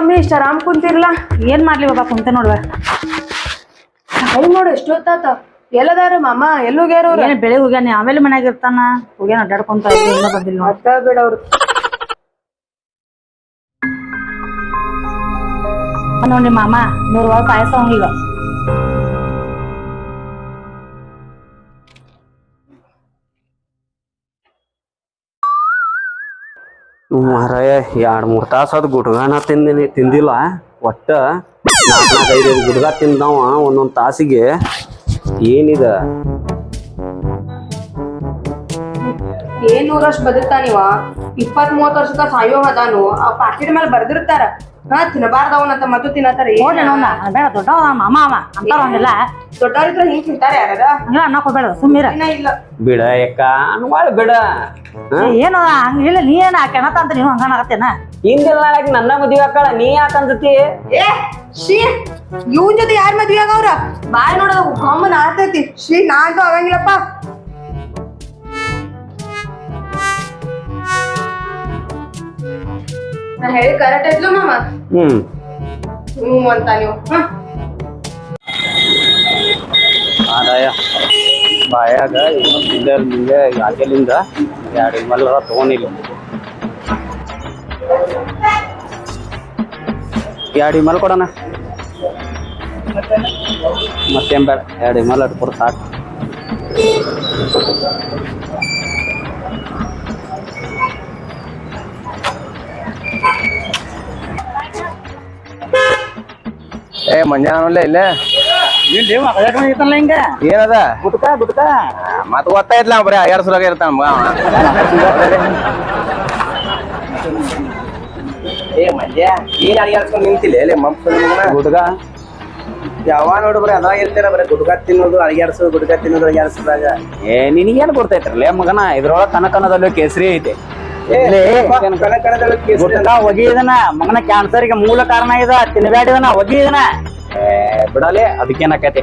Mummy ಇಷ್ಟ ಆರಾಮ್ ಕುಂತಿರ್ಲ? ಏನ್ ಮಾಡ್ಲಿ ಬಾಬಾ ಕುಂತ ನೋಡ್ವ. ಹೈ ನೋಡು ಎಷ್ಟೊತ್ತಾತ ಎಲ್ಲದಾರ ಮಾಮ ಎಲ್ಲೋಗ್ಯಾರ ಬೆಳೆ ಏನ್ ಬೆಳಿಗ್ಗೆ ಹೋಗ್ಯಾನ? ಆಮೇಲೆ ಮನ್ಯಾಗ ಇರ್ತಾನ. ಹೋಗ್ಯಾನ ಅಡ್ಡಾಡ್ಕೊಂತ ಎಲ್ಲ ಬಂದಿಲ್ಲ ನೋಡ್. ಬೇಡ ಅವ್ರು ನೋಡಿ ನಿಮ್ಮ ಮಾಮ ನೂರು ರೂಪಾಯಿ ಪಾಯಸ ಈಗ. ಮಾರಾಯ ಎರಡು ಮೂರು ತಾಸು ಅದು ಗುಡ್ಗಾನ ತಿಂದಿನಿ, ತಿಂದಿಲ್ಲ, ಒಟ್ಟ ಐದು ಗುಡ್ಗ ತಿಂದವ ಒಂದೊಂದು ತಾಸಿಗೆ. ಏನಿದ? ಏನ್ ನೂರಷ್ಟು ಬದುಕ್ತಾನಿವ? ಇಪ್ಪತ್ ಮೂವತ್ತು ವರ್ಷದ ಸಾಯೋ ಅದಾನು ಆ ಪಾಕಿಟ್ ಮೇಲೆ ಬರ್ದಿರ್ತಾರ. ಹಾ ತಿನ್ನಬಾರ್ದವನಂತ ಮತ್ತು ತಿನ್ನತಾರ ನೋಡ್ರಿ ನೋಡ ಬೇಡ ದೊಡ್ಡ ಮಾಮ ಅವ ಅಂತಾರ ಹಂಗಿಲ್ಲ ದೊಡ್ಡವ್ರಿದ್ರ ಹಿಂಗ್ ತಿಂತಾರೆ ಯಾರ ಹಂಗಿಲ್ಲ ಅನ್ನಕ್ ಹೋಗ್ಬೇಡ ಸುಮ್ಮೀರ ಇಲ್ಲ. ಬಿಡ ಯಾಕ ಅನ್ವಾಳ ಬಿಡ. ಏನು ಹಂಗಿಲ್ಲ ನೀ ಏನ ಕೆಣತ ಅಂತ ನೀವು ಹಂಗನಾಗತ್ತೇನ ಹಿಂದಿಲ್ಲ ನಾಳೆ ನನ್ನ ಮದುವೆ ಆಕಳ ನೀ ಯಾಕಂದತಿ ಏ ಶ್ರೀ ಇವನ್ ಜೊತೆ ಯಾರ್ ಮದ್ವೆ ಆಗವ್ರ? ಬಾಯ್ ನೋಡೋದು ಕಾಮನ್ ಆಗ್ತೈತಿ ಶ್ರೀ ನಾ ಅಂತೂ ಆಗಂಗಿಲ್ಲಪ್ಪ ನಾ ಹೇಳಿ ಕರೆಕ್ಟ್ ಐತ್ಲು ಮಾಮ ಹ್ಮ್. ಹ್ಞೂ ಅಂತ ನೀವು ಹ. ಮಾರಾಯ ಬಾಯಾಗ ತಿಂದೆ ನಿಂಗೆ ಆಗಲಿಂದ ಎರಡು ಮಲ್ಲರ ತಗೊಂಡಿಲ್ಲ. ಎರಡು ಇಮಲ್ ಕೊಡೋಣ. ಮತ್ತೇನ್ ಬೇಡ ಎರಡು ಅಟ್ಕೊಡು ಸಾಕು. ಏ ಮಂಜಾನಲ್ಲೇ ಇಲ್ಲ? ಹಿಂಗ. ಏನದ? ಗುಟ್ಕ ಗುಟ್ಕ. ಮತ್ ಗೊತ್ತಾಯ್ತಲ್ಲ ಬರೀ ಐಯಾರು ಸಲ ಇರ್ತಾನ ಮಗ ಗುಡ್ಗ ಯಾವ ನೋಡು ಬರೀ ಅದಾಗ ಇರ್ತೀರ ಬರೀ ಗುಡ್ಕ ತಿನ್ನೋದು ಅಡಿಯಾಡ್ಸೋದು ಗುಡ್ಕ ತಿನ್ನೋದು ಅಡಿಯಾಡ್ಸೋದಾಗ ಏ ನಿನಗೇನು ಗೊತ್ತೈತ್ರಲ್ಲ ಮಗನ ಇದ್ರೊಳಗೆ ಕನಕನದಲ್ಲೂ ಕೇಸರಿ ಐತೆ. ಗುಟ್ಕ ಒಗಿದನ ಮಗನ ಕ್ಯಾನ್ಸರ್ಗೆ ಮೂಲ ಕಾರಣ ಇದ ತಿನ್ಬ್ಯಾಡಿದನ ಒಗಿದನ ಏ, ಬಿಡಲೆ ಅದಕ್ಕೇನಾಕೈತಿ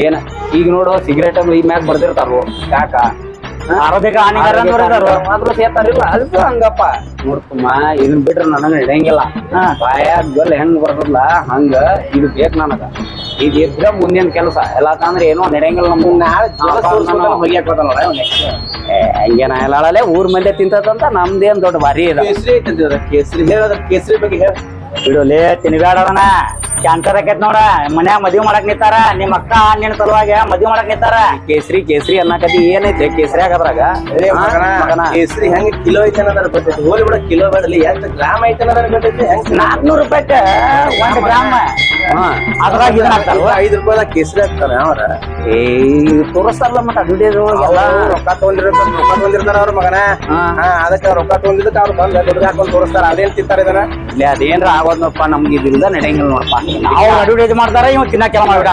ಏನ? ಈಗ ನೋಡು ಸಿಗರೇಟ್ ಈ ಮ್ಯಾಗ ಬರ್ದಿರ್ತಾರ ಯಾಕ? ಆರೋಗ್ಯ ಹಾನಿಕಾರ. ಆದ್ರೂ ಸೇತಾರಿಲ್ಲ ಅದಕ್ಕೂ ಹಂಗಪ್ಪ. ನೋಡ್ಕಮ್ಮ ಇದನ್ ಬಿಟ್ರೆ ನನಗ ಇಡಂಗಿಲ್ಲ ಹಾ. ಬಾಯಾಗ ಗಲ್ ಹೆಂಗ್ ಬರ್ತದಲ್ಲ ಹಂಗ ಇದು ಬೇಕು ನನಗ. ಈಗ ಇದ್ರೆ ಮುಂದಿನ ಕೆಲಸ. ಎಲ್ಲಾಕಂದ್ರೆ ಏನೋ ನಡೆಯಂಗಿಲ್ಲ ನಮ್ಗೆ. ನಾಳೆ ಜೋಳ ಸೋರ್ಸ್ಬಿಟ್ಟು ಹೊಗೆ ಹಾಕ್ಬೋದಲ್ಲ ನೋಡ ಅವ್ನು next. ಹಂಗೇನ ಹೇಳಲೆ ಊರ್ ಮಂದಿ ತಿಂತದಂತ ನಮ್ದೇನ್ ದೊಡ್ಡ ಭಾರಿ ಇದೆ ಕೇಸರಿ ಐತಂತ ಕೇಸರಿ. ಹೇಳೋದ್ರ ಕೇಸರಿ ಬಗ್ಗೆ ಹೇಳ. ಬಿಡುಲಿ ತಿನ್ಬೇಡಣ ಕ್ಯಾನ್ಸರ್ ಆಕೈತ್ ನೋಡ. ಮನ್ಯಾಗ ಮದ್ವಿ ಮಾಡಕ್ ನಿಂತಾರ. ನಿಮ್ ಅಕ್ಕ ನಿನ್ನ ಸಲುವಾಗಿ ಮದ್ವಿ ಮಾಡಕ್ ನಿಂತಾರ. ಕೇಸರಿ ಕೇಸರಿ ಅನ್ನಕತಿ ಏನೈತೆ ಕೇಸರಿ ಆಗದ್ರಾಗ? ಕೇಸರಿ ಹೆಂಗ್ ಕಿಲೋ ಐತೆ ಅನ್ನೋದ್ರ ಗೊತ್ತೈತಿ. ಹೋಲಿ ಬಿಡ ಕಿಲೋ ಬೇಡಲಿ ಎಷ್ಟು ಗ್ರಾಮ್ ಐತೆ ಅನ್ನೋದ್ರ ನಾಲ್ಕನೂರು ರೂಪಾಯಿ ಒಂದ್ ಗ್ರಾಮ್. ಅದ್ರಾಗ ಇದನ್ನ ಹಾಕ್ತಾರ ಐದು ರೂಪಾಯಿ ಕೇಸರಿ ಹಾಕ್ತಾರ ಅವ್ರ. ಏ ತೋರಿಸ್ತಾರಲ್ಲ ಮತ್ತ ಅಡ್ವರ್ಟೈಸ್ ಎಲ್ಲ. ರೊಕ್ಕ ತಗೊಂಡಿರ್ತಾರ ರೊಕ್ಕ ತಗೊಂಡಿರ್ತಾರ ಅವ್ರ ಮಗನ. ಹಾ. ಹಾ ರೊಕ್ಕ ತಗೊಂಡಿದ್ದಕ್ಕ ಅವ್ರು ಬಂದ್ ದುಡ್ಡು ಹಾಕೊಂಡ್ ತೋರಿಸ್ತಾರ. ಅದೇನ್ ತಿಂತಾರೆ ಇದನ್ನ ಇಲ್ಲಿ ಅದೇನ್ರ ನಮ್ಗೆ ಇದರಿಂದ ನಡೆಯಂಗಿಲ್ಲ ನೋಡಪ್ಪ. ನಾವು ಅಡ್ವರ್ಟೈಸ್ ಮಾಡ್ತಾರ ಇವ್ ಮಾಡ್ಬಿಡ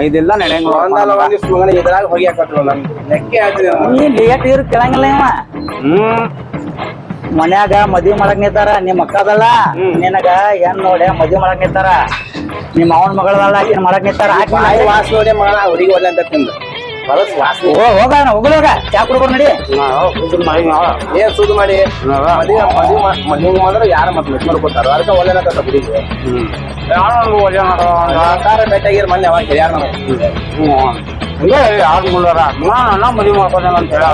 ಐದಿಲ್ಲ ನಡೆಯಂಗಿಲ್ಲ ಒಂದಲ್ಲ ನೋಡಪ್ಪ ಒಂದ್ ದಿವ್ಸ ಮಗನ ಇದ್ರಾಗ ಹೊಗೆ ನಮ್ಗೆ ಲೆಕ್ಕ ಲೇಟ್ ಇರ್ ಕೇಳಂಗಿಲ್ಲ ಇವ. ಹ್ಮ್. ಮನ್ಯಾಗ ಮದ್ವಿ ಮಾಡಕ್ ನಿಂತಾರ ನಿಮ್ ಅಕ್ಕದಲ್ಲ. ನಿನಗ ಹೆಣ್ ನೋಡಿ ಮದ್ವಿ ಮಾಡಕ್ ನಿಂತಾರ. ನಿಮ್ ಅವನ ಮಗಳದಲ್ಲ ಆಕಿನ ಮಾಡಕ್ ನಿಂತಾರ? ಆಕಿ ಬಾಯಿ ವಾಸ ನೋಡಿ ಮಗಳ ಹುಡುಗಿ ಒಳ್ಳೆ ಅಂತ ತಿಂದು. ಹೊಲಸ್ ವಾಸ ಓ ಹೋಗ ಹೋಗ್ಲೋಗ ಚಾ ಕುಡ್ಕೊಂಡು ನಡಿ ಏನ್ ಸುದ್ದು ಮಾಡಿ? ಮದುವೆ ಮದುವೆ ಮದುವೆ ಮಾಡಿದ್ರೆ ಯಾರ ಮತ್ತೆ ಮಿಸ್ ಮಾಡ್ಕೊತಾರ ಅದಕ್ಕೆ ಒಳ್ಳೆ ಅಂತ ಹುಡುಗಿ. ಕಾರ ಭೇಟಿಯಾಗಿರ್ ಮೊನ್ನೆ ಅವಾಗ ಹಂಗೆ ಯಾರು ಮುಳ್ಳಾರ ನಾ ಮದುವೆ ಮಾಡ್ಕೋದೇನ ಅಂತ ಹೇಳ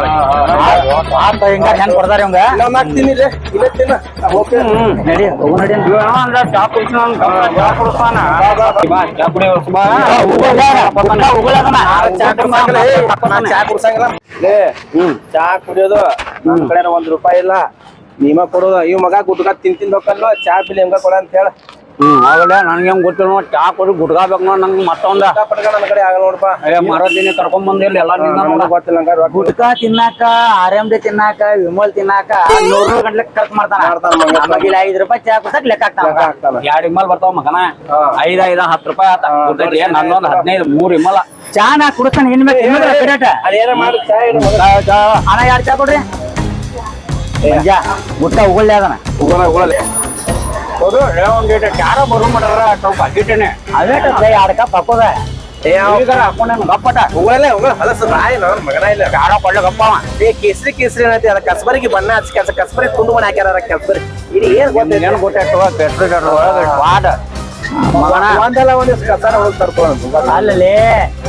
ಚಾ ಕುಡಿಯೋದು ನಮ್ ಕಡೆ ಒಂದ್ ರೂಪಾಯಿ ಇಲ್ಲ. ನೀಮ ಕೊಡೋದು ಇವ್ ಮಗ ಗುಟ್ಕ ತಿಂತಿಂದ ತಿಂದ್ ಹೋಗಲ್ಲ ಚಾ ಬಿಲ್ ಹೆಂಗ ಕೊಡ ಅಂತ ಹೇಳ. ಹ್ಮ್ ಆಗಲೇ ನನ್ಗೆ ಹೆಂಗ್ ಗೊತ್ತಿಲ್ಲ ನೋಡಿ ಚಾ ಕೊಡಿ ಗುಡ್ಗಾಬೇಕು ನೋಡಿ ನಂಗೆ ಮತ್ತೊಂದ. ನನ್ನ ಕಡೆ ಆಗಲ್ಲ ನೋಡಪ್ಪ ಏ ಮರದಿನಿ ಕರ್ಕೊಂಡ್ ಬಂದಿಲ್ಲ ಎಲ್ಲ ನಿನ್ನ ಗೊತ್ತಿಲ್ಲ ಗುಡ್ಕಾ ತಿನ್ನಾಕ ಆರ್ ಎಂ ಡಿ ತಿನ್ನಾಕ ವಿಮಲ್ ತಿನ್ನಾಕ ನೂರು ನೂರು ಗಂಟ್ಲೆ ಖರ್ಚು ಮಾಡ್ತಾನ. ನಮಗ್ ರೂಪಾಯಿ ಚಾ ಕುಡ್ಸಕ್ ಲೆಕ್ಕ ಹಾಕ್ತಾನ ಎರಡು ಇಮ್ಮಲ್ ಬರ್ತಾವ ಮಗನ? ಐದ ಐದ್ ಐದ ಹತ್ತು ರೂಪಾಯಿ ಆತ. ನನ್ನೊಂದ್ ಹದಿನೈದು ಮೂರು ಚಾ ನಾ ಕುಡಿಸ್ತಾನೆ ಬೇಕು ಅದೇನ ಮಾಡಿ ಚಾ. ಅಣ್ಣ ಎರಡ್ ಚಾ ಕೊಡ್ರಿ? ಗುಟ್ಕ ಉಗುಳ್ಳೆ ಅದನ ಉಗುಳ, ಉಗುಳಲೆ. ಬರು ಸ್ವಲ್ಪ ಎರಡ್ ಕಪ್ ಹಾಕೋದ? ಮಗನ ಇಲ್ಲ. ಏ ಕೇಸರಿ ಕೇಸರಿ ಏನೈತಿ? ಅದ ಕಸ್ಬರಿಗೆ ಬಣ್ಣ ಹಚ್ಚಿ ಕೆಲಸ ಕಸ್ಬರಿ ತುಂಡು ಮನೆ ಹಾಕ್ಯಾರ ಕಸ್ಬರಿ ಇದು ಏನ್ ಗೊತ್ತಾಯ್ತು ಪೆಟ್ರೋಲ್ ಮಗನ. ಒಂದಲ್ಲ ಒಂದಿವ್ಸ ಕಸಾರ ಹೋಗಿ ತರ್ಕೊಂಡು ಅಲ್ಲಲ್ಲಿ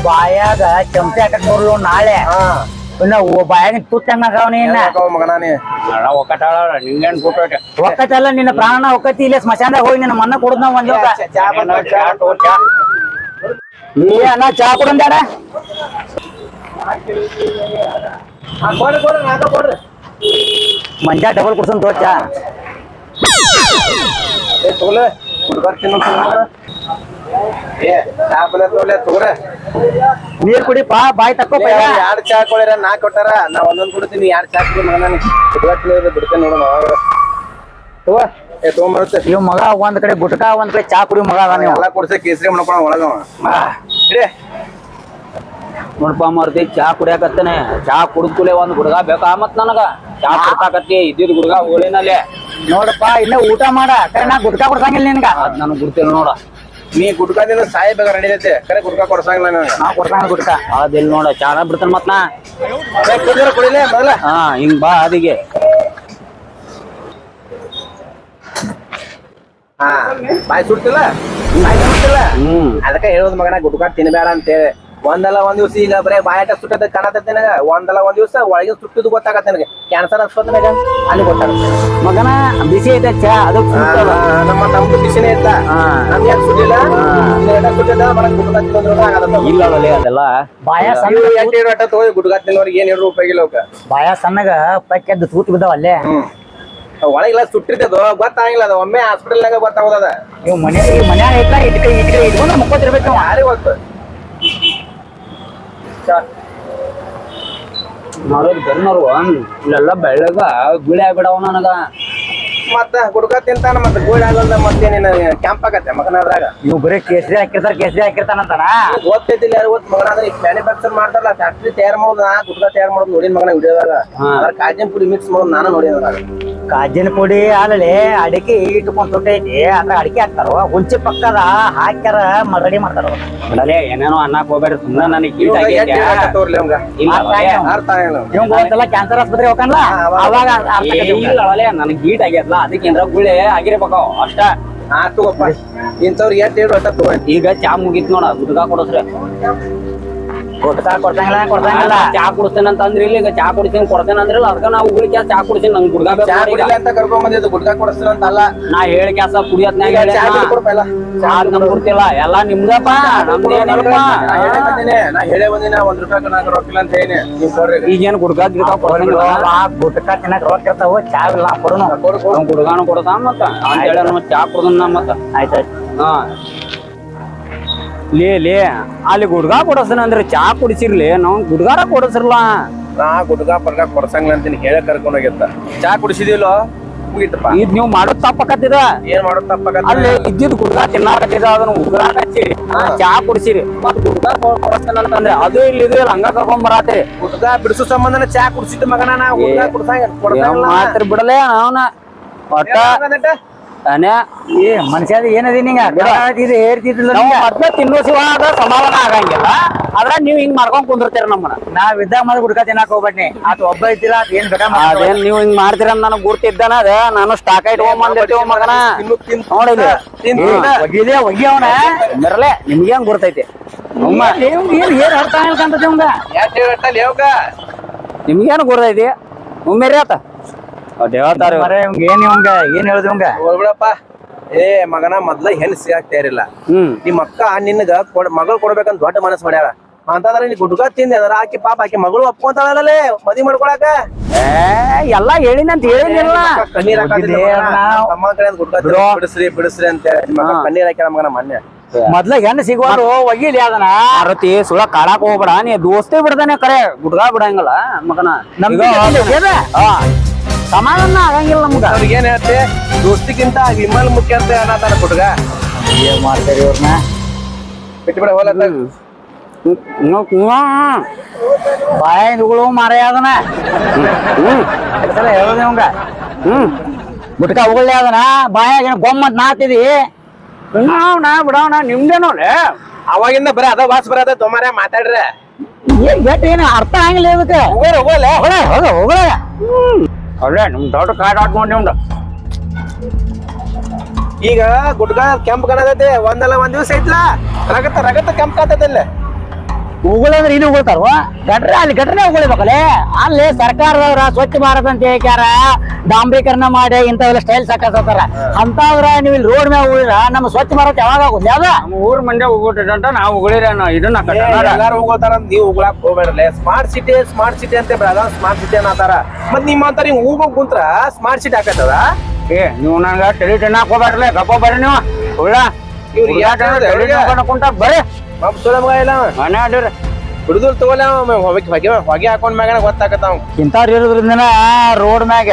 ಬಾಯಾಗ ಚಮಚ ಹಾಕಕ್ ಬರ್ಲು ನಾಳೆ. ಇನ್ನ ಬಾಯಾಗ ತುತ್ತ ನೀನ ಮಗನಾನೇ ಒಕ್ಕಟಾಳ ನಿಂಗೇನ್ ಗೊತ್ತೈತೆ ಒಕ್ಕತ್ತಲ್ಲ ನಿನ್ನ ಪ್ರಾಣ ಒಕ್ಕತಿ ಇಲ್ಲೇ ಸ್ಮಶಾನದಾಗ ಹೋಗಿ ನಿನ್ನ ಮನ್ನ ನಾವ್ ಒಂದ್ ಚಾ ಬಂದ ಚಾ ತಗೋ, ಚಾ. ಏ ಅಣ್ಣ ಚಾ ಕುಡಂದಾಡ ಮಂಜಾ ಕೊಡ್ರಿ ನಾಕ ಕೊಡ್ರಿ. ಮಂಜ ಡಬಲ್ ಕುಡ್ಸನ್ ತೋ ಚಾ. ಏ ತಗೊಲೆ ಹುಡುಗರ್ ತಿನ್ನೋ ಏ ಚಾ ತೋಲೆ ತಗೊಲೆ ನೀರ್ ಕುಡಿಪ ಬಾಯ್ ತಕ್ಕೋ ಪೈಲ ಎರಡ್ ಚಾ ಕೊಡಿರ ನಾ ಕೊಟ್ಟಾರ. ನಾ ಒಂದೊಂದ್ ಕೊಡ್ತೀನಿ ಎರಡ್ ಚಾ ಕುಡಿ ಮಗನ ತಿನ್ನೋದು ಬಿಡ್ತೇನೆ ನೋಡೋಣ ಏ ತಗೊಂಬರುತ್ತೆ. ಇವ್ ಮಗ ಒಂದ್ ಕಡೆ ಗುಟ್ಕಾ ಒಂದ್ ಕಡೆ ಚಾ ಕುಡಿ ಮಗ ಅದ ನೀವು ಎಲ್ಲಾ ಕೊಡ್ಸೆ ಕೇಸರಿ ಮಾಡ್ಕೊಳ ಒಳಗವ. ನೋಡಪ್ಪ ನೋಡ್ಪ ಮಾರ್ತಿ ಚಾ ಕುಡಿಯಾಕತ್ತೇನೆ. ಚಾ ಕುಡಿದ್ ಕೂಲೆ ಒಂದ್ ಗುಡ್ಗ ಬೇಕಾ ಮತ್ ನನಗ? ಚಾ ಕುಡ್ತಾಕತ್ತಿ ಇದ್ದಿದ್ ಗುಡ್ಗ ಹೋಳಿನಲ್ಲಿ. ನೋಡಪ್ಪ ಇನ್ನ ಊಟ ಮಾಡ. ಕರೆ ನಾ ಗುಟ್ಕಾ ಕೊಡ್ಸಂಗಿಲ್ಲ ನಿನ್ಗ. ಅದ್ ನನ್ ಗುರ್ತಿಲ್ಲ ನೋಡ. ನೀ ಗುಡ್ಕಾದಿಂದ ಸಾಯಿ ಬೇಗ ನಡೀತೈತೆ ಕರೆ ಗುಡ್ಕಾ ಕೊಡ್ಸಂಗಿಲ್ಲ ನಾನು. ನಾ ಕೊಡ್ತಾನ ಗುಟ್ಕಾ. ಅದಿಲ್ ನೋಡ ಚಾನ ಬಿಡ್ತಾನ ಮತ್ ನಾ. ಕುಡಿದ್ರೆ ಕುಡಿಲೆ ಮೊದಲ. ಹಾ ಹಿಂಗ್ ಬಾ ಅದಿಗೆ. ಹಾ ಬಾಯ್ ಸುಡ್ತಿಲ್ಲ? ಬಾಯ್ ಸುಡ್ತಿಲ್ಲ? ಹ್ಮ್. ಅದಕ್ಕೆ ಹೇಳೋದ್ ಮಗನ ಗುಡ್ಕಾ ತಿನ್ಬೇಡ ಅಂತೇಳಿ. ಒಂದಲ್ಲ ಒಂದ್ ದಿವಸ ಈಗ ಬರೇ ಬಾಯಾಟ ಸುಟ್ಟದ ಕಾಣತೈತೆ ನನಗ? ಒಂದಲ್ಲ ಒಂದ್ ದಿವಸ ಒಳಗಿನ ಸುಟ್ಟದ್ ಗೊತ್ತಾಗತ್ತೆ ನನಗೆ. ಕ್ಯಾನ್ಸರ್ ಅನ್ಸ್ಕೊತ ನನಗ? ಅಲ್ಲಿ ಗೊತ್ತಾಗುತ್ತೆ. ಮಗನ ಬಿಸಿ ಐತೆ ಚಾ ಅದು ನಮ್ಮ ತಮ್ಮ ಬಿಸಿನೇ ಇತ್ತ. ನಮ್ ಯಾಕೆ ಸುಟ್ಟಿಲ್ಲ? ಇಲ್ಲ ಅಲ್ಲೇ ಅದೆಲ್ಲ ಬಾಯ ಸಣ್ಣ ತಗೋರಿ ಗುಡ್ಕಾ ತಿನ್ನೋರಿಗೆ ಏನ್ ಹೇಳಿದ್ರು ಉಪಯೋಗ ಇಲ್ಲ ಬಾಯ ಸಣ್ಣಗ ಪಕ್ಕೆದ್ದು ತೂತ್ ಬಿದ್ದಾವ ಅಲ್ಲೇ? ಒಳಗಿಲ್ಲ ಸುಟ್ಟಿರ್ತದ ಗೊತ್ತಾಗಿಲ್ಲ ಅದು. ಒಮ್ಮೆ ಹಾಸ್ಪಿಟಲ್ ಗೊತ್ತಾಗೋದ ನೀವು ಮನೆ ಮನ್ಯಾಗ ಐತ ಇಟ್ಕ ಇಟ್ಕ ಇಟ್ಕೊಂಡು ಮುಕ್ಕೋತಿರ್ಬೇಕು ಅವ. ಯಾರಿಗೆ ಗೊತ್ತು? ನೋಡೋದ್ ಇಲ್ಲೆಲ್ಲ ಬೆಳ್ಳಗ ಗುಳಿ ಆಗ್ಬಿಡವ ನನಗ. ಮತ್ತ ಗುಡ್ಕ ತಿಂತಾನ ಮತ್ತ ಗೋಳಿ ಆಗಲ್ದ ಮತ್ತೇನೇನ ಕ್ಯಾಂಪ್ ಆಗತ್ತೆ ಮಗನಾದ್ರಾಗ ಇವ್ ಬರೀ ಕೇಸರಿ ಹಾಕಿರ್ತಾರ ಕೇಸರಿ ಹಾಕಿರ್ತಾನಂತಾನ? ಗೊತ್ತೈತಿಲ್ಲ ಯಾರು ಗೊತ್ತ ಮಗನಾದ್ರೆ ಈಗ ಮ್ಯಾನುಫ್ಯಾಕ್ಚರ್ ಮಾಡ್ತಾರಲ್ಲ ಫ್ಯಾಕ್ಟ್ರಿ ತಯಾರು ಮಾಡೋದು ನಾ ತಯಾರ ತಯಾರು ಮಾಡೋದು ನೋಡಿನ ಮಗನ ವಿಡಿಯೋದಾಗ. ಕಾಜಿನ್ ಅದ್ರ ಕಾಜಿನ ಪುಡಿ ಮಿಕ್ಸ್ ಮಾಡೋದು ನಾನು ನೋಡಿದಾಗ ಕಾಜಿನ ಪುಡಿ ಆಮೇಲೆ ಅಡಿಕೆ ಇಟ್ಕೊಂಡ್ ಸುಟ್ಟೈತಿ ಅದ್ರ ಅಡಿಕೆ ಹಾಕ್ತಾರ ಹುಂಚಿ ಪಕ್ಕದ ಹಾಕ್ಯಾರ ಮರಡಿ ರೆಡಿ ಮಾಡ್ತಾರ. ಬಿಡಲೇ ಏನೇನೋ ಅನ್ನಕ್ ಹೋಗ್ಬೇಡ್ರಿ ಸುಮ್ಮನೆ ನನಗೆ. ಇವಂಗ ಗೊತ್ತಲ್ಲ ಕ್ಯಾನ್ಸರ್ ಆಸ್ಪತ್ರೆ ಹೋಗಲ್ಲ ಅವಾಗ-. ಇಲ್ಲ ನನಗೆ ಹೀಟ್ ಆಗ್ಯದಲ್ಲ ಅದಕ್ಕೆ ಗುಳೆ ಗುಳಿ ಆಗಿರ್ಬೇಕು ಅಷ್ಟ. ಆತು ತಗೋಪ್ಪ. ಇಂಥವ್ರಿಗೆ ಹೇಳು ತಗೋ ಈಗ ಚಾ ಮುಗೀತ್ ನೋಡ ಹುಡುಗ ಕೊಡಸ್ರಿ. ಗುಟ್ಕಾ ಕೊಡ್ತಂಗಿಲ್ಲ ಕೊಡ್ತಂಗಿಲ್ಲ ಚಾ ಕುಡಿಸ್ತೇನೆ ಅಂತ ಅಂದ್ರಿ ಇಲ್ಲ ಈಗ ಚಾ ಕುಡಿಸ್ತೀನಿ ಕೊಡ್ತೇನೆ ಅಂದ್ರಿ ಅದಕ್ಕ ನಾವು ಉಗುಳಿ ಕ್ಯಾಸ್ ಚಾ ಕುಡಿಸ್ತೀನಿ ನಂಗೆ ಗುಡ್ಗ ಚಾ ಕುಡಿಲಿ ಅಂತ ಕರ್ಕೊಂಡ್ ಬಂದಿದ್ದು ಗುಡ್ಕಾ ಕೊಡಿಸ್ತೀನಿ ಅಂತ ಅಲ್ಲ. ನಾ ಹೇಳಿ ಕ್ಯಾಸ ಕುಡಿಯತ್ನಾಗ ಚಾ ಎಲ್ಲ. ಚಾ ನಮ್ಗೆ ಕೊಡ್ತಿಲ್ಲ ಎಲ್ಲ ನಿಮ್ದಪ್ಪ ಈಗೇನ್ ನಾ ಹೇಳೇ ಬಂದಿನಿ ಒಂದ್ ರೂಪಾಯಿ ರೊಕ್ಕಿಲ್ಲ ಅಂತ ಹೇಳಿ. ಈಗೇನು ಗುಡ್ಗ ಗಿಡ್ಗ ಕೊಡಂಗಿಲ್ಲ ಆ ಗುಟ್ಕಾ ತಿನ್ನಕ್ ರೊಕ್ಕ ಇರ್ತಾವ ಚಾ ಇಲ್ಲ ಕೊಡೋಣ ಗುಡ್ಗಾನು ಕೊಡದ ಮತ್ತ. ಚಾ ಕುಡ್ದನ್ನ ಮತ್ತ. ಆಯ್ತಾಯ್ತು ಹಾ. ಲೇ ಲೇ ಅಲ್ಲಿ ಗುಡ್ಗ ಕೊಡಸನ ಅಂದ್ರೆ ಚಾ ಕುಡಿಸಿರ್ಲಿ ನಾವ್ ಗುಡ್ಗಾರ ಕೊಡಸ್ರಲ್ಲ. ನಾ ಗುಡ್ಗ ಪರ್ಗ ಕೊಡ್ಸಂಗಿಲ್ಲ ಅಂತ ಹೇಳ ಕರ್ಕೊಂಡ್ ಹೋಗಿತ್ತ ಚಾ ಕುಡಿಸಿದಿಲ್ಲೋ ಮುಗಿತಪ್ಪ. ಇದ್ ನೀವು ಮಾಡೋದ್ ತಪ್ಪಕತ್ತಿದ? ಏನ್ ಮಾಡೋದ್ ತಪ್ಪಕತ್ತ ಅಲ್ಲಿ ಇದ್ದಿದ್ ಗುಡ್ಗ ತಿನ್ನಾಕತ್ತಿದ ಅದನ್ನ ಉಗ್ರಾಕ ಹಚ್ಚಿರಿ ಚಾ ಕುಡಿಸಿರಿ. ಮತ್ ಗುಡ್ಗ ಕೊಡಸ್ತಾನ ಅಂತಂದ್ರೆ ಅದು ಇಲ್ಲಿ ಇದು ಇಲ್ಲ, ಹಂಗ ಕರ್ಕೊಂಡ್ ಬರಾತ್ರಿ ಗುಡ್ಗ ಬಿಡಿಸೋ ಸಂಬಂಧನ ಚಾ ಕುಡಿಸಿದ್ದು ಮಗನ ನಾ ಗುಡ್ಗ ಕುಡ್ಸಂಗ ಕೊಡ್ಸಂಗಿಲ್ಲ ಮಾತ್ರ ಬಿಡಲೇ ಅವನ? ಒಟ್ಟ ಅನೇ ಏ ಮನುಷ್ಯ ಏನದಿ ನಿಂಗ ಇದು ಹೇಳ್ತಿದ್ದಿಲ್ಲ. ಮೊದ್ಲ ತಿನ್ನೋ ಸಿವಾಗ ಸಮಾಧಾನ ಆಗಂಗಿಲ್ಲ. ಆದ್ರ ನೀವ್ ಹಿಂಗ್ ಮಾಡ್ಕೊಂಡ್ ಕುಂದಿರ್ತೀರ ನಮ್ಮನ್ನ. ನಾವ್ ಇದ್ದಾಗ ಮಾಡಿ ಗುಡ್ಕ ತಿನ್ನಕ್ ಹೋಗ್ಬೇಡ್ನಿ. ಆತ ಒಬ್ಬ ಇದ್ದಿಲ್ಲ ಆತ ಏನ್ ಬೇಕಾ. ಅದೇನ್ ನೀವ್ ಹಿಂಗ್ ಮಾಡ್ತೀರ ಅಂತ ನನಗ್ ಗುರ್ತಿದ್ದಾನ ಅದ. ನಾನು ಸ್ಟಾಕ್ ಇಟ್ಕೊಂಡ್ ಬಂದಿರ್ತೀವ ಮಗನ? ನೋಡಿಲ್ಲ ಏ, ಒಗಿಲೇ ಒಗಿ ಅವನ. ಬರಲೇ ನಿಮ್ಗೇನ್ ಗುರ್ತೈತಿ? ಅಮ್ಮ. ಏನ್ ಏನ್ ಏನ್ ಅರ್ಥ ಯೋಗ ನಿಮ್ಗೇನ್ ಗುರ್ತೈತಿ? ಒಮ್ಮೆರಿ ಆತ. ಮರೆ ಇವಂಗ ಏನ್ ಇವಂಗ ಏನ್ ಹೇಳುದು ಇವಂಗ? ಹೋಗ್ಬಿಡಪ್ಪ ಏ ಮಗನ ಮೊದ್ಲ ಹೆಣ್ ಸಿಗಾಕ್ತಾ ಇರಲಿಲ್ಲ ಹ್ಮ್. ನಿಮ್ಮ ಅಕ್ಕ ನಿನ್ಗ ಕೊಡ್ ಮಗಳು ಕೊಡ್ಬೇಕಂತ ದೊಡ್ಡ ಮನಸ್ಸು ಮಾಡ್ಯಾಳ. ಅಂತಂದ್ರೆ ನೀ ಗುಡ್ಗ ತಿಂದೆ ಅದ್ರ ಆಕಿ ಪಾಪ ಆಕಿ ಮಗಳು ಒಪ್ಕೊಂತಾಳಲ್ಲೇ ಮದಿ ಮಾಡ್ಕೊಳಕ? ಏ ಎಲ್ಲಾ ಹೇಳಿನಂತ ಹೇಳಿನಿಲ್ಲ. ಕಣ್ಣೀರ್ ಹಾಕತ್ತಿದ್ದ ಹೋಗಿದ್ದೆ ತಮ್ಮ ಕಡೆ ಗುಡ್ಗ ಬಿಡಿಸ್ರಿ ಬಿಡಿಸ್ರಿ ಅಂತ ಕಣ್ಣೀರ್ ಹಾಕ್ಯಾಳ ಮಗನ ಮೊನ್ನೆ. ಮೊದ್ಲ ಹೆಣ್ಣು ಸಿಗುವಾರು ಒಗಿಲಿ ಅದನ್ನ. ಆರತಿ ಸುಳ ಕಾಡಾಕ್ ಹೋಗ್ಬೇಡ ನೀ ದೋಸ್ತಿ ಬಿಡ್ದಾನೆ ಕರೆ ಗುಡ್ಗ ಬಿಡಂಗಲ್ಲ ಮಗನ. ನಮ್ಗೆ. ಸಮಾಧಾನ ಆಗಂಗಿಲ್ಲ ನಮ್ಗ. ಅವ್ರಿಗೆ ಏನ್ ಹೇಳ್ತಿ? ದೋಸ್ತಿಗಿಂತ ವಿಮಲ್ ಮುಖ್ಯ ಅಂತ ಅನ್ನತಾರ ಹುಡುಗ ಏನ್ ಮಾಡ್ತೇರಿ ಇವ್ರನ್ನ? ಬಿಟ್ಟು ಬಿಡ ಹೋಲ ಬಾಯಿಗಳು ಮಾರೇ ಅದನ್ನ ಸಲ ಹೇಳೋದು ಇವಂಗ. ಹ್ಮ್. ಗುಟ್ಕ ಉಗುಳ್ಳಿ ಅದನ್ನ ಬಾಯಾಗ ಗೊಮ್ಮತ್ ನಾತಿದಿ. ನಾವ್ ನಾ ಬಿಡವಣ ಅವಾಗಿಂದ ಬರೀ ಅದ ವಾಸ್ ಬರದ ತೊಮಾರ ಮಾತಾಡ್ರೆ. ಏನ್ ಗಟ್ಟ ಏನು ಅರ್ಥ ಆಗಿಲ್ಲ ಇದಕ್ಕೆ. ಹೋಗೋರ ಹೋಗಲ್ಲ ಹೋಗ ಹೋಗ ಹೋಗ ಅಲ್ಲೇ, ನಿಮ್ ದೊಡ್ಡ ಕಾಡ್ ಆಟ ಉಂಡ ಈಗ ಗುಡ್ಗ ಕೆಂಪು ಕಣಗತ್ತೆ ಒಂದಲ್ಲ ಒಂದ್ ದಿವ್ಸ ಐತ್ಲಾ? ರಗತ್ತ ರಗತ್ತ ಕೆಂಪ್ ಕಾತದಲ್ಲೇ ಉಗುಳಂದ್ರೆ ಇಲ್ಲಿ ಉಗುಳ್ತಾರೋ ಗಟ್ರ ಅಲ್ಲಿ ಗಟ್ರನೇ ಉಗುಳಿಬೇಕಲ್ಲೇ? ಅಲ್ಲಿ ಸರ್ಕಾರದವ್ರ ಸ್ವಚ್ಛ ಭಾರತ ಅಂತ ಹೇಳ್ಯಾರ ಡಾಂಬರೀಕರಣ ಮಾಡಿ ಇಂಥವೆಲ್ಲ ಸ್ಟೈಲ್ ಸಾಕತ್ತಾರ ಅಂತವ್ರ ನೀವು ಇಲ್ಲಿ ರೋಡ್ ಮ್ಯಾಗ ಉಳಿದ್ರ ನಮ್ಮ ಸ್ವಚ್ಛ ಭಾರತ್ ಯಾವಾಗ ಆಗುದು ಯಾವ್ದ? ನಮ್ಮ ಊರ್ ಮಂಡ್ಯ ಉಗುಟಂತ ನಾವು ಉಗುಳಿರ ಇದನ್ನ ಎಲ್ಲಾರು ಹೋಗೋತಾರ ನೀವು ಉಗುಳಕ್ ಹೋಗ್ಬೇಡ್ರಲ್ಲ. ಸ್ಮಾರ್ಟ್ ಸಿಟಿ ಸ್ಮಾರ್ಟ್ ಸಿಟಿ ಅಂತ ಸ್ಮಾರ್ಟ್ ಸಿಟಿ ಅನ್ನತಾರ. ಮತ್ ನಿಮ್ಮ ಅಂತಾರ ಹಿಂಗ್ ಹೋಗೋಕ್ ಕುಂತ್ರ ಸ್ಮಾರ್ಟ್ ಸಿಟಿ ಹಾಕತ್ತದ? ಏ ನೀವು ನಂಗ ಟೆಲಿಟನ್ ತಿನ್ನಾಕ ಹೋಗ್ಬೇಡ್ರಲ್ಲ ಗಪ್ಪ ಬರ್ರಿ ನೀವು. ಉಳ್ಳ ಇವ್ರು ಯಾಕಂದ್ರೆ? ಕುಂಟ ಬರ್ರಿ. ಮಗ ಇಲ್ಲ ಮನೆ ತಗೋಲ್ಲ ಹೊಗೆ ಹೊಗೆ ಹೊಗೆ ಹಾಕೊಂಡ್ ಮ್ಯಾಗ ಇಂಥವ್ರು ಇರೋದ್ರಿಂದ ರೋಡ್ ಮ್ಯಾಗ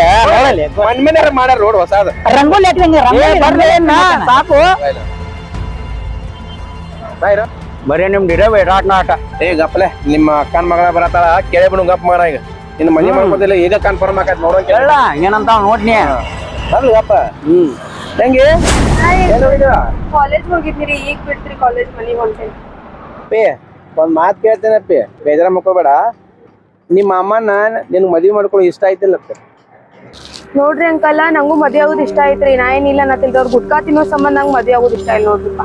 ಮನ್ ಮಾಡ್ಯಾರ ರೋಡ್ ಹೊಸಾದ ರಂಗೋಲಿ ಹಾಕಿದಂಗೆ? ಸಾಕು. ಬರೀ ನಿಮ್ ಡಿರೇ ಆಟ ಆಟ ಏ ಗಪ್ಲೆ ನಿಮ್ಮ ಅಕ್ಕನ ಮಗಳ ಬರತ್ತಾಳ ಕೇಳಿ ಬಿಡು ಗಪ್ ಮಾಡ ಈಗ. ಇನ್ನು ಮನೆ ಮಾಡ್ಕೋದಿಲ್ಲ ಈಗ ಕನ್ಫರ್ಮ್ ಆಕತ್ ನೋಡೋಣ ಕೇಳ. ಏನಂತ ನೋಡ್ನಿ ಬರ್ಲಿ ಗಪ್ಪ. ಹ್ಮ್. ಹೆಂಗೆ? ಕಾಲೇಜ್ ಹೋಗಿದ್ದೀರಿ ಈಗ ಬಿಡ್ತೀರಿ ಕಾಲೇಜ್ ಮನೆಗೆ ಹೊಂಟೇನಿ. ಪೇ ಒಂದ್ ಮಾತ್ ಕೇಳ್ತೇನಪ್ಪಿ ಬೇಜಾರ ಮಕ್ಕೋಬೇಡ ನಿಮ್ಮ ಅಮ್ಮನ ನಿನ್ ಮದ್ವಿ ಮಾಡ್ಕೊಳ್ಳೋ ಇಷ್ಟ ಆಯ್ತಿಲ್ಲ ನೋಡ್ರಿ ಅಂಕಲ್ಲ ನಂಗೂ ಮದ್ವೆ ಆಗೋದು ಇಷ್ಟ ಐತ್ರಿ ನಾ ಏನಿಲ್ಲ ನಾ ಅವ್ರ ಗುಟ್ಕಾ ತಿನ್ನೋ ಸಂಬಂಧ ನಂಗೆ ಮದ್ವೆ ಆಗೋದು ಇಷ್ಟ ಇಲ್ಲ ನೋಡ್ರಿಪ್ಪ.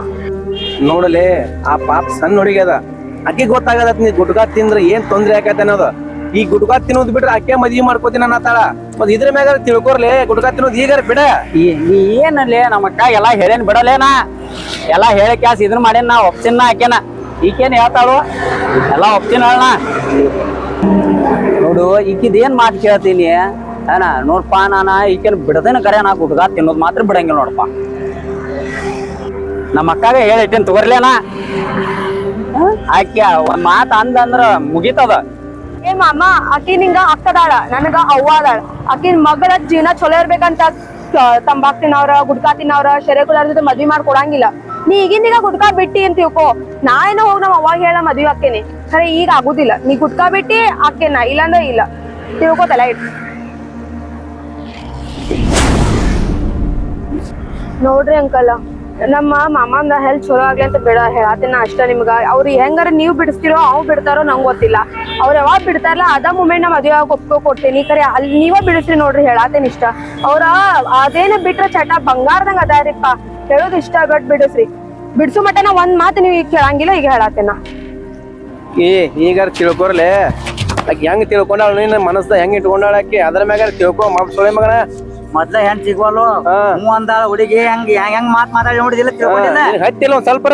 ನೋಡಲೆ ಆ ಪಾಪ ಸಣ್ಣ ಹುಡುಗಿ ಅದ. ಆಕಿ ಗೊತ್ತಾಗದ ನೀ ಗುಟ್ಕಾ ತಿಂದ್ರೆ ಏನ್ ತೊಂದ್ರೆ ಆಕೈತೆ ಅನ್ನೋದು. ಈ ಗುಟ್ಕಾ ತಿನ್ನೋದು ಬಿಟ್ರೆ ಆಕೆ ಮದ್ವಿ ಮಾಡ್ಕೋತೀನಿ ಅನ್ನತಾಳ ಮತ್ ಇದ್ರ ಮ್ಯಾಗ ತಿಳ್ಕೊರ್ಲೆ ಗುಟ್ಕಾ ತಿನ್ನೋದು ಈಗ ಬಿಡ. ಈ- ನೀ ಏನಲ್ಲೇ ನಮ್ಮ ಅಕ್ಕ ಎಲ್ಲಾ ಹೇಳೇನ್ ಬಿಡಲೇನ? ಎಲ್ಲಾ ಹೇಳಿ ಕ್ಯಾಸ್ ಇದನ್ನ ಮಾಡೇನ್ ನಾ ಒಪ್ಸಿನ ಆಕೆನ? ಈಕೇನ್ ಹೇಳ್ತಾಳು? ಎಲ್ಲ ಒಪ್ತೀನಿ ಹೇಳಣ ನೋಡು, ಈಕಿದ್ ಏನ್ ಮಾತು ಕೇಳ್ತೀನಿ? ಅಣ್ಣ ನೋಡಪ್ಪ ನಾನು ಈಕೇನ್ ಬಿಡದೇನ ಕರೆ ನಾ ಗುಡ್ಗ ತಿನ್ನೋದು ಮಾತ್ರ ಬಿಡಂಗಿಲ್ಲ ನೋಡಪ್ಪ. ನಮ್ಮ ಅಕ್ಕಾಗ ಹೇಳಿಟ್ಟೇನ್ ತಗೋರ್ಲೇನ? ಆಕ್ಯ ಒಂದು ಮಾತು ಅಂದಂದ್ರ ಮುಗಿತದ. ಏ ಮಾಮ ಆಕಿ ನಿಂಗ ಅಕ್ಕದಾಳ, ನನಗ ಅವ್ವ ಅದಾಳ. ಆಕಿನ ಮಗಳ ಜೀವನ ಚಲೋ ಇರ್ಬೇಕಂತ ತಂಬಾಕ್ ತಿನ್ನವ್ರ ಗುಡ್ಕಾ ತಿನ್ನವ್ರ ಶೆರೆಗುಳರ ಜೊತೆ ಮದ್ವಿ ಮಾಡ್ಕೊಡಂಗಿಲ್ಲ ನೀ ಈಗಿಂದೀಗ ಗುಟ್ಕಾ ಬಿಟ್ಟಿ ಅಂತ ತಿಳ್ಕೊ. ಏನೋ ಹೋಗ್ ನಮ್ಮ ಅವಾಗ ಹೇಳ ಮದ್ವೆ ಆಕ್ಕೇನಿ ಖರೆ, ಈಗ ಆಗುದಿಲ್ಲ. ನೀ ಗುಟ್ಕಾ ಬಿಟ್ಟಿ ಇಲ್ಲ ಇಲ್ಲಾಂದ್ರ ಇಲ್ಲ. ತಿಳ್ಕೊತಲ್ಲ ಇಟ್ ನೋಡ್ರಿ ಅಂಕಲ್, ನಮ್ಮ ಮಾಮಂದ ಹೆಲ್ತ್ ಚಲೋ ಆಗ್ಲಿ ಅಂತ ಬಿಡ ಹೇಳತ್ತೀನಿ ಅಷ್ಟ ನಿಮ್ಗ. ಅವ್ರು ಹೆಂಗಾರ ನೀವು ಬಿಡಿಸ್ತಿರೋ ಅವ್ ಬಿಡ್ತಾರೋ ನಂಗೆ ಗೊತ್ತಿಲ್ಲ. ಅವ್ರು ಯಾವಾಗ ಬಿಡ್ತಾರಲ್ಲ ಅದ ಮೂಮೆಂಟ್ ನಾ ಮದುವೆ ಒಪ್ಕೊ, ಕೊಡ್ತೀನಿ. ಕರೆ, ಅಲ್ಲಿ ನೀವ ಬಿಡಿಸ್ರಿ ನೋಡ್ರಿ ಹೇಳತ್ತೇನೆ ಇಷ್ಟ. ಅವ್ರ, ಅದೇನ ಬಿಟ್ರ ಚಟ, ಬಂಗಾರದಂಗ ಅದಾರಿಪ್ಪ. ಹೇಳೋದು ಇಷ್ಟ ಆಗಟ್ ಬಿಡಿಸ್ರಿ ಬಿಡ್ಸು ಮಟ್ಟ ನಾ ಒಂದ್ ಮಾತು ನೀವು ಈಗ ಕೇಳಂಗಿಲ್ಲ ಈಗ ಹೇಳತ್ತೇನ ಏ ಈಗ ತಿಳ್ಕೊರ್ಲೆ? ಆಕಿ ಹೆಂಗ್ ತಿಳ್ಕೊಂಡಾಳ ನೀನ್? ಮನಸ್ದ ಹೆಂಗ್ ಇಟ್ಕೊಂಡಾಳ ಆಕಿ? ಅದ್ರ ಮ್ಯಾಗ ತಿಳ್ಕೊ? ಮಗ್ ಸೊಳೆ ಮಗನ. ಮೊದ್ಲ ಹೆಂಗ್ ಸಿಗ್ವಲ್ಲು? ಹ್ಮ್ ಹ್ಞೂ ಅಂದಾಳ ಹುಡುಗಿ ಹೆಂಗ್ ಹೆಂಗ್ ಹೆಂಗ್ ಮಾತ್ ಮಾತಾಡಿ ನೋಡಿದಿಲ್ಲ ತಿಳ್ಕೊಂಡಿಲ್ಲ? ನಿನಗ್ ಹತ್ತಿಲ್ಲ ಒಂದ್ ಸ್ವಲ್ಪ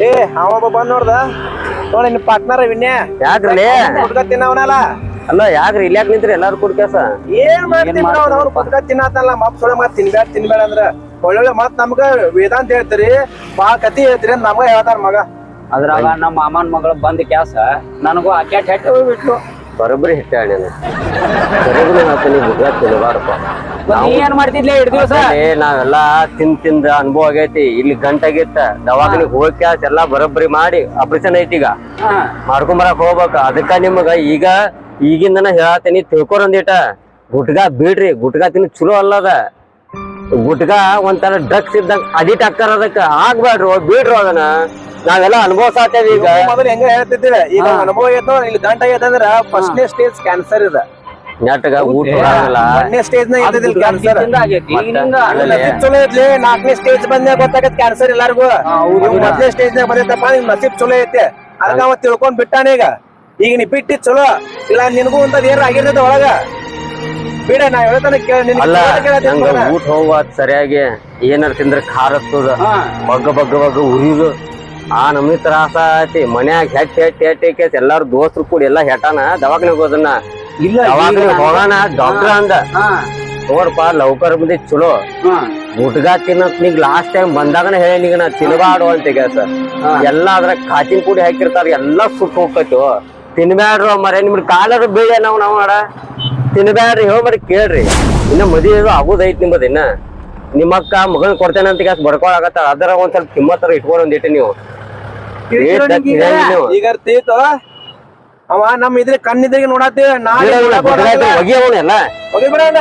ಏ ಅವ ಒಬ್ಬ ಬಂದ್ ನೋಡ್ದ ನೋಡಿ ನಿನ್ ಪಾರ್ಟ್ನರ್ ವಿನ್ಯ ಯಾಕ್ರಿ? ಹುಡ್ಗ ತಿನ್ನವನಲ್ಲ ಅಲ್ಲ ಯಾಕ್ರಿ? ಇಲ್ಯಾಕ್ ನಿಂತ್ರಿ? ಎಲ್ಲಾರು ಕೂಡ ಕೆಲಸ ಏನ್ ಮಾಡ್ತೀನಿ ಅವ್ರು ಹುಡ್ಗ ತಿನ್ನತ್ತಲ್ಲ ಮಾಪ್ ಸೊಳೆ ಮಾತ್ ತಿನ್ಬೇಡ ತಿನ್ಬೇಡ ಅಂದ್ರ. ಒಳ್ಳೊಳ್ಳೆ ಮತ್ ನಮ್ಗ ವೇದಾಂತ ಹೇಳ್ತೀರಿ ಬಾಳ ಕತಿ ಹೇಳ್ತೀರಿ ಅಂತ ನಮ್ಗ ಹೇಳ್ತಾರ ಮಗ. ಅದ್ರಾಗ ನಮ್ಮ ಮಾಮನ್ ಮಗಳು ಬಂದ ಕ್ಯಾಸ ನನಗೂ ಆಕೆ ಹೆಟ್ಟ ಹೋಗ್ಬಿಟ್ಲು. ಬರೋಬ್ಬರಿ ಹಿಟ್ಟ ನೀನು. ಸರಿಗೂ ಹೇಳ್ತೀನಿ ಗುಡ್ಗ ತಿನ್ನಬಾರಪ್ಪ ನೀ ಏನ್ ಮಾಡ್ತಿದ್ಲೆ ಎರಡು ದಿವಸ? ಅದೇ ನಾವೆಲ್ಲ ತಿಂದ್ ತಿಂದ ಅನುಭವ ಆಗೈತಿ. ಇಲ್ಲಿ ಗಂಟಾಗಿತ್ತ ದವಾಖಾನಿಗ್ ಹೋಗ್ಯಾಸ್ ಎಲ್ಲಾ ಬರೋಬ್ಬರಿ ಮಾಡಿ ಆಪರೇಷನ್ ಐತಿ ಈಗ. ಮಾಡ್ಕೊಂಬರಕ್ ಹೋಗ್ಬೇಕ. ಅದಕ್ಕ ನಿಮಗ ಈಗ ಈಗಿಂದನ ಹೇಳತ್ತೀನಿ ತಿಳ್ಕೊರಂದಿಟ ಗುಟ್ಗಾ ಬಿಡ್ರಿ ಗುಟ್ಗಾ ತಿನ್ನ ಚಲೋ ಅಲ್ಲದ. ಗುಟ್ಗ ಒಂಥರ ಡ್ರಗ್ಸ್ ಇದ್ದಂಗ ಅಡಿಟ್ ಆಗ್ತಾರ ಅದಕ್ಕ ಆಗ್ಬೇಡ್ರು ಬೀಡ್ರು ಅದನ್ನ. ನಾವೆಲ್ಲ ಅನುಭವಿಸಾತೇವಿ ಈಗ. ಮೊದಲು ಹೆಂಗ ಹೇಳ್ತಿದ್ದೀವಿ ಈಗ ಅನುಭವ ಐತೋ ಇಲ್ಲಿ ಗಂಟ ಐತಂದ್ರ ಫಸ್ಟ್ನೇ ಸ್ಟೇಜ್ ಕ್ಯಾನ್ಸರ್ ಇದೆ. ನೆಟ್ಗ ಊಟ ಆಗಲ್ಲ. ಒಂದನೇ ಸ್ಟೇಜ್ನ ಇದ್ದಿಲ್ಲ ಕ್ಯಾನ್ಸರ್ ಚಲೋ ಐತ್ಲಿ. ನಾಲ್ಕನೇ ಸ್ಟೇಜ್ ಬಂದಾಗ ಗೊತ್ತಾಗತ್ ಕ್ಯಾನ್ಸರ್ ಎಲ್ಲಾರ್ಗು. ಮೊದಲನೇ ಸ್ಟೇಜ್ ನಾಗ ಬಂದೈತಪ್ಪ ನಿಮ್ ನಸೀಬ್ ಚಲೋ ಐತೆ. ಅದಕ್ಕ ಅವ ತಿಳ್ಕೊಂಡ್ ಬಿಟ್ಟಾನ ಈಗ. ಈಗ ನೀ ಬಿಟ್ಟಿ ಚಲೋ. ಇಲ್ಲ ನಿನಗೂ ಅಂತದ್ ಏನಾರ ಆಗಿರ್ತೈತೆ ಒಳಗ. ಬಿಡ ನಾ ಹೇಳ್ತಾನೆ ಕೇಳ ನಿನ್ ಅಲ್ಲ ನಂಗ ಊಟ ಹೋಗುವ ಸರಿಯಾಗಿ ಏನಾರ ತಿಂದ್ರೆ ಖಾರ ಹತ್ತದ ಬಗ್ಗ ಬಗ್ಗ ಬಗ್ಗ ಉರಿದು ಆ ನಮಗೆ ತ್ರಾಸ ಐತಿ ಮನ್ಯಾಗ ಹೆಟ್ ಹೆಟ್ ಹೆಟ್ ಹೆಟ್ ಎಲ್ಲಾರು ದೋಸ್ತರು ಕೂಡಿ ಎಲ್ಲಾ ಹೆಟ್ಟಾನ ದವಾಖಾನೆ ಹೋಗೋದನ್ನ ಇಲ್ಲ ದವಾಖಾನೆ ಹೋಗೋಣ ಡಾಕ್ಟರ್ ಅಂದ. ತೋರ್ಪ ನೋಡ್ಪ ಲೌಕರ್ ಬಂದಿ ಚಲೋ. ಗುಟ್ಗ ತಿನ್ನತ್ ನೀಗ್ ಲಾಸ್ಟ್ ಟೈಮ್ ಬಂದಾಗನ ಹೇಳಿ ನಾ ತಿನ್ಬಾಡು ಅಂತ ಸರ್ ಎಲ್ಲಾ ಅದ್ರ ಕಾಚಿನ ಪುಡಿ ಹಾಕಿರ್ತಾರ. ಎಲ್ಲಾ ಸುಟ್ಟು ಹೋಗ್ತೈತಿ. ತಿನ್ಬ್ಯಾಡ್ರು ಮರೆ ನಿಮ್ಗೆ ಕಾಲರು ಬೀಳ ನಾವ್ ನಾವು ಮಾಡ. ತಿನ್ಬ್ಯಾಡ್ರಿ ಹೇಳ್ಬಾರಿ ಕೇಳ್ರಿ. ಇನ್ನ ಮದುವೆ ಆಗುದೈತಿ ನಿಮ್ಮದ ಇನ್ನ. ನಿಮ್ಮ ಅಕ್ಕ ಮಗನ್ ಕೊಡ್ತೇನೆ ಅಂತ ಗ್ಯಾಸ್ ಬಡ್ಕೊಳಕತ್ತಾಳ ಅದರ ಒಂದ್ ಸ್ವಲ್ಪ ಕಿಮ್ಮತ್ತರ ಇಟ್ಕೊಂಡು ಒಂದಿಟ್ಟು ನೀವು. ನೀವು. ಈಗ ಅವ ನಮ್ ಇದ್ರೆ ಕಣ್ಣಿದ್ರಿಗೆ ಗುಟ್ಕ ಐತಿ, ಒಗಿ ಬಿಡೋಣ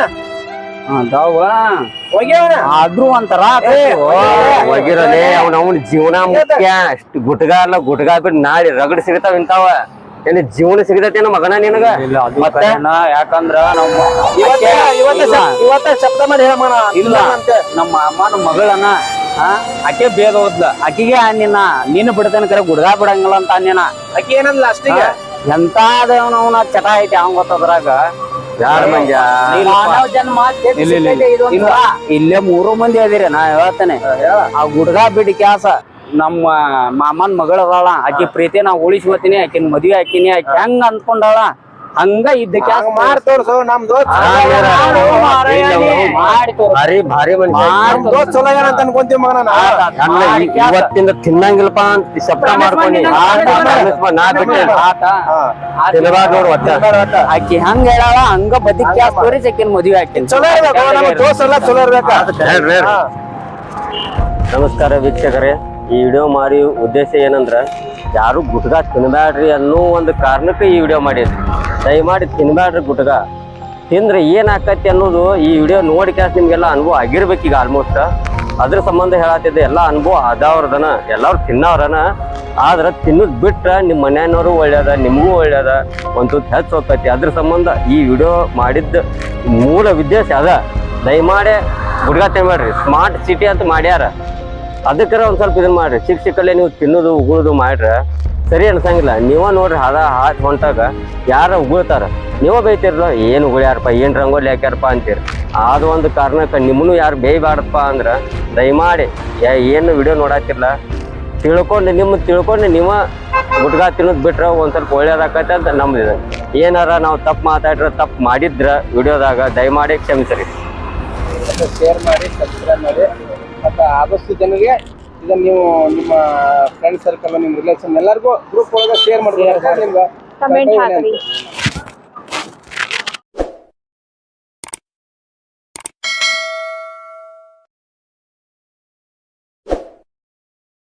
ಆದ್ರೂ ಒಂಥರ ಒಗಿರಲೇ ಅವ್ನ ಅವ್ನ ಜೀವನ ಮುಖ್ಯ. ಅಷ್ಟು ಗುಟ್ಗಾ ಅಲ್ಲ ಗುಟ್ಗಾ ಬಿಟ್ಟು ನಾಳೆ ರಗಡ್ ಸಿಗ್ತಾವ ಇಂತಾವ ಏನ್ ಜೀವನ ಸಿಗತೈತೇನ ಮಗನ ನಿನಗ? ಮತ್ತೆ? ಯಾಕಂದ್ರ ನಮ್ಮ ಇವತ್ತ ಶಬ್ದ ಮಾಡಿ ಇಲ್ಲ ಅಂತ ನಮ್ಮ ಅಮ್ಮನ ಮಗಳನ್ನ ಆಕೆ ಬೇಗ ಹೋದ್ಲ ಆಕಿಗೆ ನಿನ್ನ ನೀನು ಬಿಡ್ತೇನೆ ಕರೆ ಗುಡ್ಗ ಬಿಡಂಗಿಲ್ಲ ಅಂತ ಅನ್ನಿನ ಏನಂದ್ಲ ಅಷ್ಟೇ ಲಾಸ್ಟಿಗೆ ಎಂತಾದವನವನ ಚಟ ಐತಿ ಅವ್ ಗೊತ್ತದ್ರಾಗ? ಯಾರ ಮಂಜ. ಇಲ್ಲ. ಇಲ್ಲೇ ಮೂರು ಮಂದಿ ಅದಿರಿ ನಾ ಹೇಳ್ತೇನೆ. ಆ ಗುಡ್ಗ ಬಿಡಿ ಕ್ಯಾಸ. ನಮ್ಮ ಮಾಮನ್ ಮಗಳ ಅದಾಳ ಆಕಿ ಪ್ರೀತಿ ನಾವು ಉಳಿಸ್ಕೊತೀನಿ ಆಕಿನ ಮದ್ವೆ ಹಾಕಿನಿ ಆಕಿ ಹೆಂಗ್ ಅನ್ಕೊಂಡಾಳ ಹಂಗ ಇದ್ದ ಮಾಡ್ ತೋರ್ಸು ನಮ್. ಭಾರಿ ಭಾರಿ ಚಲೋ ಅಂತ ಅನ್ಕೊಂತೀವಿ ಮಗನ ಇವತ್ತಿಂದ ತಿನ್ನಂಗಿಲ್ಲಪ್ಪ ಅಂತ ಶಬ್ದ ಮಾಡ್ಕೊಂಡು ನಾ ಬಿಟ್ಟೆ. ತಿನ್ನಬಾರ್ದು ನೋಡು ಒಟ್ಟ ಆಕಿ ಹಂಗ ಹೇಳಾಳ ಹಂಗ ಬದುಕ್ ಕ್ಯಾಸ್ ತೋರಿಸಿ ಆಕಿನ ಮದುವೆ ಹಾಕಿನಿ ಚಲೋ ಇರ್ಬೇಕು ನಮ್ ದೋಸ್ತ ಎಲ್ಲ ಚಲೋ ಇರ್ಬೇಕ. ನಮಸ್ಕಾರ ವೀಕ್ಷಕರೇ ಈ ವಿಡಿಯೋ ಮಾಡಿ ಉದ್ದೇಶ ಏನಂದ್ರೆ, ಯಾರು ಗುಟ್ಗ ತಿನ್ಬ್ಯಾಡ್ರಿ ಅನ್ನೋ ಒಂದು ಕಾರಣಕ್ಕೆ ಈ ವಿಡಿಯೋ ಮಾಡಿದ್ರಿ. ದಯಮಾಡಿ ತಿನ್ಬ್ಯಾಡ್ರಿ ಗುಟ್ಗ. ತಿಂದ್ರೆ ಏನು ಅನ್ನೋದು ಈ ವಿಡಿಯೋ ನೋಡಿ ನಿಮ್ಗೆಲ್ಲ ಅನುಭವ ಆಗಿರ್ಬೇಕು ಈಗ ಆಲ್ಮೋಸ್ಟ್ ಅದ್ರ ಸಂಬಂಧ ಹೇಳತ್ತಿದ್ದೆ ಎಲ್ಲ ಅನುಭವ ಅದಾವ್ರದನ ಎಲ್ಲಾರು ತಿನ್ನವ್ರನ. ಆದ್ರೆ ತಿನ್ನುದ್ ಬಿಟ್ರ ನಿಮ್ಮ ಮನೆಯವರು ಒಳ್ಳೇದ, ನಿಮಗೂ ಒಳ್ಳೇದ, ಒಂದು ಹೆಚ್ಚು ಹೋಗ್ತೈತಿ. ಅದ್ರ ಸಂಬಂಧ ಈ ವಿಡಿಯೋ ಮಾಡಿದ್ದ ಮೂಲ ಉದ್ದೇಶ ಅದ. ದಯಮಾಡಿ ಗುಡ್ಗ ತಿನ್ಬೇಡ್ರಿ ಸ್ಮಾರ್ಟ್ ಸಿಟಿ ಅಂತ ಮಾಡ್ಯಾರ. ಅದಕ್ಕರ ಒಂದು ಸ್ವಲ್ಪ ಇದನ್ನ ಮಾಡ್ರಿ. ಚಿಕ್ಕ ಚಿಕ್ಕಲ್ಲೇ ನೀವು ತಿನ್ನೋದು, ಉಗುಳೋದು ಮಾಡ್ರೆ ಸರಿ ಅನ್ಸಂಗಿಲ್ಲ. ನೀವ ನೋಡ್ರಿ ಹದ ಹಾಟ್ ಹೊಂಟಾಗ ಯಾರ ಉಗುಳ್ತಾರ? ನೀವ ಬೈತಿರ್ಲ, ಏನು ಉಗುಳ್ಯಾರಪ್ಪ, ಏನ್ ರಂಗೋಲಿ ಹಾಕ್ಯಾರಪ್ಪ ಅಂತೀರಿ. ಅದು ಒಂದು ಕಾರಣಕ್ಕೆ ನಿಮ್ಮನ್ನು ಯಾರು ಬೇಯ್ಬಾರ್ದಪ್ಪ ಅಂದ್ರೆ ದಯಮಾಡಿ ಏನು ವಿಡಿಯೋ ನೋಡಾತಿರ್ಲ? ತಿಳ್ಕೊಂಡು ನಿಮ್ಮ, ತಿಳ್ಕೊಂಡು ನೀವ ಹುಡ್ಗ ತಿನ್ನೋದು ಬಿಟ್ರ ಒಂದ್ ಸ್ವಲ್ಪ ಒಳ್ಳೇದಾಕತ್ತೆ ಅಂತ ನಮ್ದಿದೆ ಏನಾರ ನಾವು ತಪ್ಪು ಮಾತಾಡ್ರ, ತಪ್ಪು ಮಾಡಿದ್ರ ವಿಡಿಯೋದಾಗ ದಯಮಾಡಿ ಕ್ಷಮಿಸ್ರಿ. ಶೇರ್ ಮಾಡಿ ಸಬ್ಸ್ಕ್ರೈಬ್ ಮಾಡಿ. ಮತ್ತೆ ಆದಷ್ಟು ಜನರಿಗೆ ಇದನ್ನ ನೀವು ನಿಮ್ಮ ಫ್ರೆಂಡ್ ಸರ್ಕಲ್ ನಿಮ್ಮ ರಿಲೇಷನ್ ಎಲ್ಲರಿಗೂ ಗ್ರೂಪ್ ಒಳಗೆ ಶೇರ್ ಮಾಡ್ಬೋದು ನಿಮ್ಗೆ ಕಮೆಂಟ್